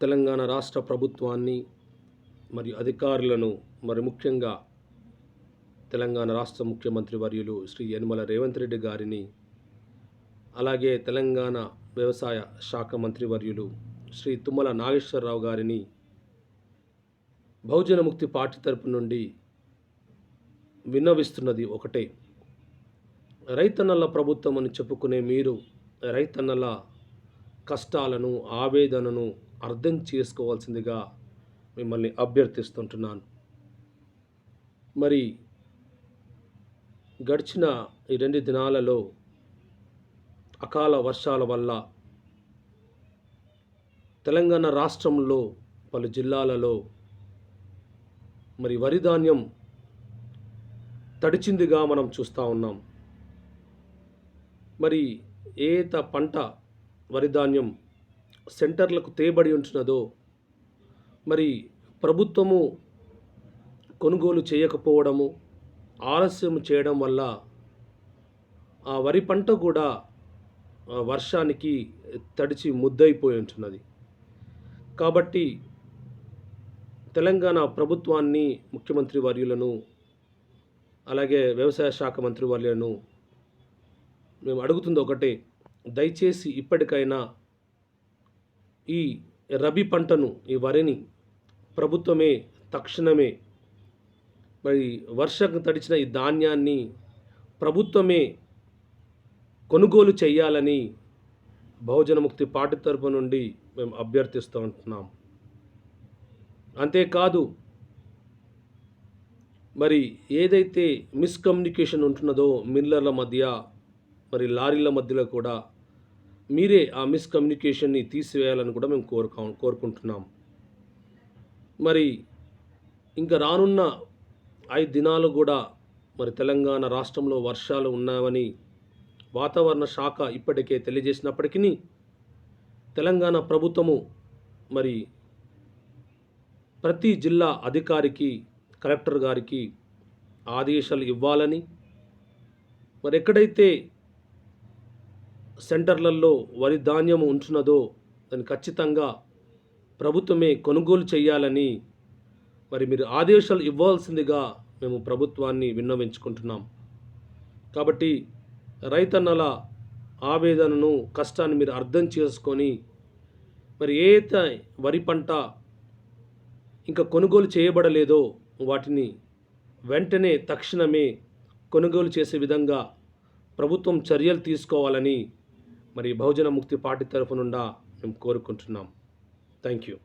తెలంగాణ రాష్ట్ర ప్రభుత్వాన్ని మరియు అధికారులను మరి ముఖ్యంగా తెలంగాణ రాష్ట్ర ముఖ్యమంత్రి వర్యులు శ్రీ యనమల రేవంత్ రెడ్డి గారిని అలాగే తెలంగాణ వ్యవసాయ శాఖ మంత్రి వర్యులు శ్రీ తుమ్మల నాగేశ్వరరావు గారిని బహుజన ముక్తి పార్టీ తరపు నుండి విన్నవిస్తున్నది ఒకటే. రైతన్నల ప్రభుత్వం అని చెప్పుకునే మీరు రైతన్నల కష్టాలను ఆవేదనను అర్థం చేసుకోవాల్సిందిగా మిమ్మల్ని అభ్యర్థిస్తుంటున్నాను. మరి గడిచిన ఈ రెండు దినాలలో అకాల వర్షాల వల్ల తెలంగాణ రాష్ట్రంలో పలు జిల్లాలలో మరి వరి ధాన్యం తడిచిందిగా మనం చూస్తూ ఉన్నాం. మరి ఏత పంట వరి ధాన్యం సెంటర్లకు తేబడి ఉంటున్నదో మరి ప్రభుత్వము కొనుగోలు చేయకపోవడము ఆలస్యం చేయడం వల్ల ఆ వరి పంట కూడా వర్షానికి తడిచి ముద్దయిపోయి ఉంటున్నది. కాబట్టి తెలంగాణ ప్రభుత్వాన్ని ముఖ్యమంత్రి వర్యులను అలాగే వ్యవసాయ శాఖ మంత్రి వర్యులను మేము అడుగుతుంది ఒకటే దయచేసి ఇప్పటికైనా ఈ రబీ పంటను ఈ వరిని ప్రభుత్వమే తక్షణమే మరి వర్షం తడిచిన ఈ ధాన్యాన్ని ప్రభుత్వమే కొనుగోలు చేయాలని బహుజన ముక్తి పార్టీ తరపు నుండి మేము అభ్యర్థిస్తూ ఉంటున్నాం. అంతేకాదు మరి ఏదైతే మిస్కమ్యూనికేషన్ ఉంటున్నదో మిల్లర్ల మధ్య మరి లారీల మధ్యలో కూడా మీరే ఆ మిస్కమ్యూనికేషన్ని తీసివేయాలని కూడా మేము కోరుకా కోరుకుంటున్నాం. మరి ఇంకా రానున్న ఐదు దినాలు కూడా మరి తెలంగాణ రాష్ట్రంలో వర్షాలు ఉన్నావని వాతావరణ శాఖ ఇప్పటికే తెలియజేసినప్పటికీ తెలంగాణ ప్రభుత్వము మరి ప్రతి జిల్లా అధికారికి కలెక్టర్ గారికి ఆదేశాలు ఇవ్వాలని మరి ఎక్కడైతే సెంటర్లలో వరి ధాన్యం ఉంచున్నదో దాన్ని ఖచ్చితంగా ప్రభుత్వమే కొనుగోలు చేయాలని మరి మీరు ఆదేశాలు ఇవ్వాల్సిందిగా మేము ప్రభుత్వాన్ని విన్నవించుకుంటున్నాం. కాబట్టి రైతన్నల ఆవేదనను కష్టాన్ని మీరు అర్థం చేసుకొని మరి ఏ వరి పంట ఇంకా కొనుగోలు చేయబడలేదో వాటిని వెంటనే తక్షణమే కొనుగోలు చేసే విధంగా ప్రభుత్వం చర్యలు తీసుకోవాలని మరి బహుజన ముక్తి పార్టీ తరఫు నుండా మేము కోరుకుంటున్నాం. Thank you